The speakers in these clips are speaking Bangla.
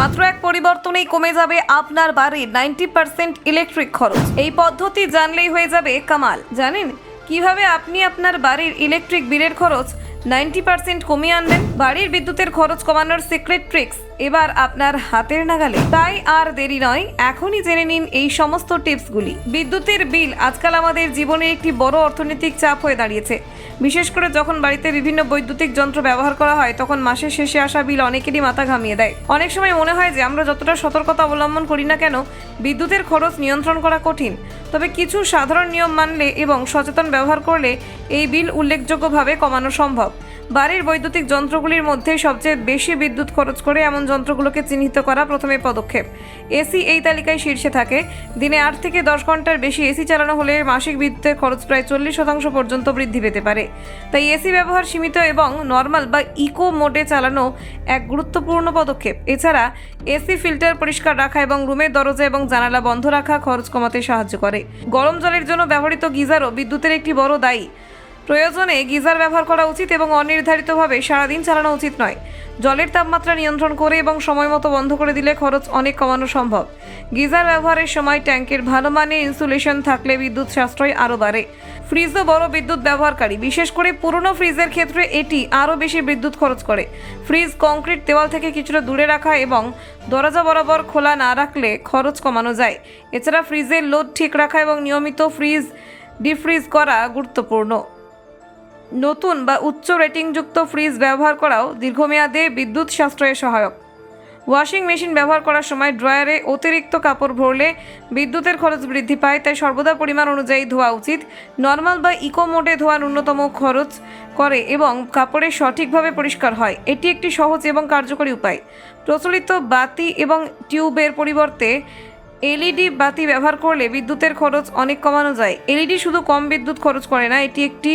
মাত্র এক পরিবর্তনেই কমে যাবে আপনার বাড়ির নাইনটি পার্সেন্ট ইলেকট্রিক খরচ। এই পদ্ধতি জানলেই হয়ে যাবে কামাল। জানেন, কীভাবে আপনি আপনার বাড়ির ইলেকট্রিক বিলের খরচ নাইনটি পার্সেন্ট কমিয়ে আনবেন? বাড়ির বিদ্যুতের খরচ কমানোর সিক্রেট ট্রিক্স এবার আপনার হাতের নাগালে। তাই আর দেরি নয়, এখনই জেনে নিন এই সমস্ত টিপসগুলি। বিদ্যুতের বিল আজকাল আমাদের জীবনে একটি বড় অর্থনৈতিক চাপ হয়ে দাঁড়িয়েছে। বিশেষ করে যখন বাড়িতে বিভিন্ন বৈদ্যুতিক যন্ত্র ব্যবহার করা হয়, তখন মাসের শেষে আসা বিল অনেকেরই মাথা ঘামিয়ে দেয়। অনেক সময় মনে হয় যে আমরা যতটা সতর্কতা অবলম্বন করি না কেন, বিদ্যুতের খরচ নিয়ন্ত্রণ করা কঠিন। তবে কিছু সাধারণ নিয়ম মানলে এবং সচেতন ব্যবহার করলে এই বিল উল্লেখযোগ্যভাবে কমানো সম্ভব। বাড়ির বৈদ্যুতিক যন্ত্রগুলির মধ্যে সবচেয়ে বেশি বিদ্যুৎ খরচ করে এমন যন্ত্রগুলোকে চিহ্নিত করা প্রথমে পদক্ষেপ। এসি এই তালিকায় শীর্ষে থাকে। দিনে আট থেকে দশ ঘণ্টার বেশি এসি চালানো হলে মাসিক বিদ্যুতের খরচ প্রায় চল্লিশ শতাংশ পর্যন্ত বৃদ্ধি পেতে পারে। তাই এসি ব্যবহার সীমিত এবং নর্মাল বা ইকো মোডে চালানো এক গুরুত্বপূর্ণ পদক্ষেপ। এছাড়া এসি ফিল্টার পরিষ্কার রাখা এবং রুমের দরজা এবং জানালা বন্ধ রাখা খরচ কমাতে সাহায্য করে। গরম জলের জন্য ব্যবহৃত গিজারও বিদ্যুতের একটি বড় দায়ী। প্রয়োজনে গিজার ব্যবহার করা উচিত এবং অনির্ধারিতভাবে সারাদিন চালানো উচিত নয়। জলের তাপমাত্রা নিয়ন্ত্রণ করে এবং সময় মতো বন্ধ করে দিলে খরচ অনেক কমানো সম্ভব। গিজার ব্যবহারের সময় ট্যাঙ্কের ভালো মানের ইনসুলেশন থাকলে বিদ্যুৎ সাশ্রয় আরও বাড়ে। ফ্রিজও বড় বিদ্যুৎ ব্যবহারকারী, বিশেষ করে পুরনো ফ্রিজের ক্ষেত্রে এটি আরও বেশি বিদ্যুৎ খরচ করে। ফ্রিজ, কংক্রিট, দেওয়াল থেকে কিছুটা দূরে রাখা এবং দরজা বরাবর খোলা না রাখলে খরচ কমানো যায়। এছাড়া ফ্রিজের লোড ঠিক রাখা এবং নিয়মিত ফ্রিজ, ডিফ্রিজ করা গুরুত্বপূর্ণ। নতুন বা উচ্চ রেটিংযুক্ত ফ্রিজ ব্যবহার করাও দীর্ঘমেয়াদে বিদ্যুৎ সাশ্রয়ে সহায়ক। ওয়াশিং মেশিন ব্যবহার করার সময় ড্রয়ারে অতিরিক্ত কাপড় ভরলে বিদ্যুতের খরচ বৃদ্ধি পায়, তাই সর্বদা পরিমাণ অনুযায়ী ধোয়া উচিত। নর্মাল বা ইকো মোডে ধোয়া ন্যূনতম খরচ করে এবং কাপড়ে সঠিকভাবে পরিষ্কার হয়, এটি একটি সহজ এবং কার্যকরী উপায়। প্রচলিত বাতি এবং টিউবের পরিবর্তে এলইডি বাতি ব্যবহার করলে বিদ্যুতের খরচ অনেক কমানো যায়। এলইডি শুধু কম বিদ্যুৎ খরচ করে না, এটি একটি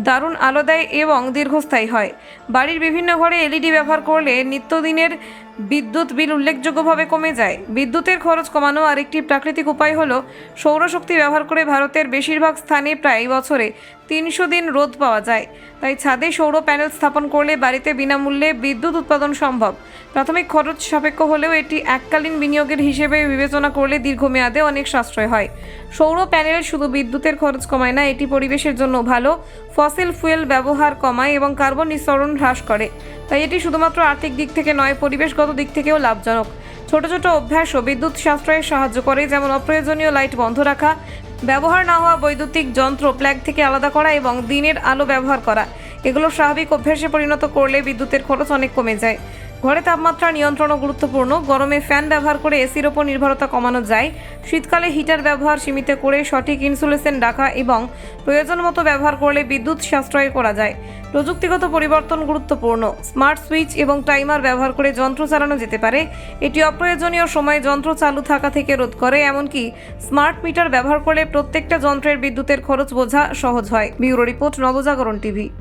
দারুণ আলো দেয় এবং দীর্ঘস্থায়ী হয়। বাড়ির বিভিন্ন ঘরে এলইডি ব্যবহার করলে নিত্যদিনের বিদ্যুৎ বিল উল্লেখযোগ্যভাবে কমে যায়। বিদ্যুতের খরচ কমানো আরেকটি প্রাকৃতিক উপায় হলো সৌরশক্তি ব্যবহার করে ভারতের বেশিরভাগ স্থানে প্রায় বছরে তিনশো দিন রোদ পাওয়া যায়। তাই ছাদে সৌর প্যানেল স্থাপন করলে বাড়িতে বিনামূল্যে বিদ্যুৎ উৎপাদন সম্ভব। প্রাথমিক খরচ সাপেক্ষ হলেও এটি এককালীন বিনিয়োগের হিসেবে বিবেচনা করলে দীর্ঘমেয়াদে অনেক সাশ্রয় হয়। সৌর প্যানেল শুধু বিদ্যুতের খরচ কমায় না, এটি পরিবেশের জন্য ভালো। ফসিল ফুয়েল ব্যবহার কমায় এবং কার্বন নিঃসরণ হ্রাস করে। তাই এটি শুধুমাত্র আর্থিক দিক থেকে নয়, পরিবেশগত দিক থেকেও লাভজনক। ছোট ছোট অভ্যাস ও বিদ্যুৎ সাশ্রয়ে সাহায্য করে, যেমন অপ্রয়োজনীয় লাইট বন্ধ রাখা, ব্যবহার না হওয়া বৈদ্যুতিক যন্ত্র প্ল্যাগ থেকে আলাদা করা এবং দিনের আলো ব্যবহার করা। এগুলো স্বাভাবিক অভ্যাসে পরিণত করলে বিদ্যুতের খরচ অনেক কমে যায়। ঘরে তাপমাত্রা নিয়ন্ত্রণও গুরুত্বপূর্ণ। গরমে ফ্যান ব্যবহার করে এসির ওপর নির্ভরতা কমানো যায়। শীতকালে হিটার ব্যবহার সীমিত করে সঠিক ইনসুলেশন রাখা এবং প্রয়োজন মতো ব্যবহার করলে বিদ্যুৎ সাশ্রয় করা যায়। প্রযুক্তিগত পরিবর্তন গুরুত্বপূর্ণ। স্মার্ট সুইচ এবং টাইমার ব্যবহার করে যন্ত্র চালানো যেতে পারে। এটি অপ্রয়োজনীয় সময়ে যন্ত্র চালু থাকা থেকে রোধ করে, এমনকি স্মার্ট মিটার ব্যবহার করলে প্রত্যেকটা যন্ত্রের বিদ্যুতের খরচ বোঝা সহজ হয়। Bureau report Nabajagaran TV.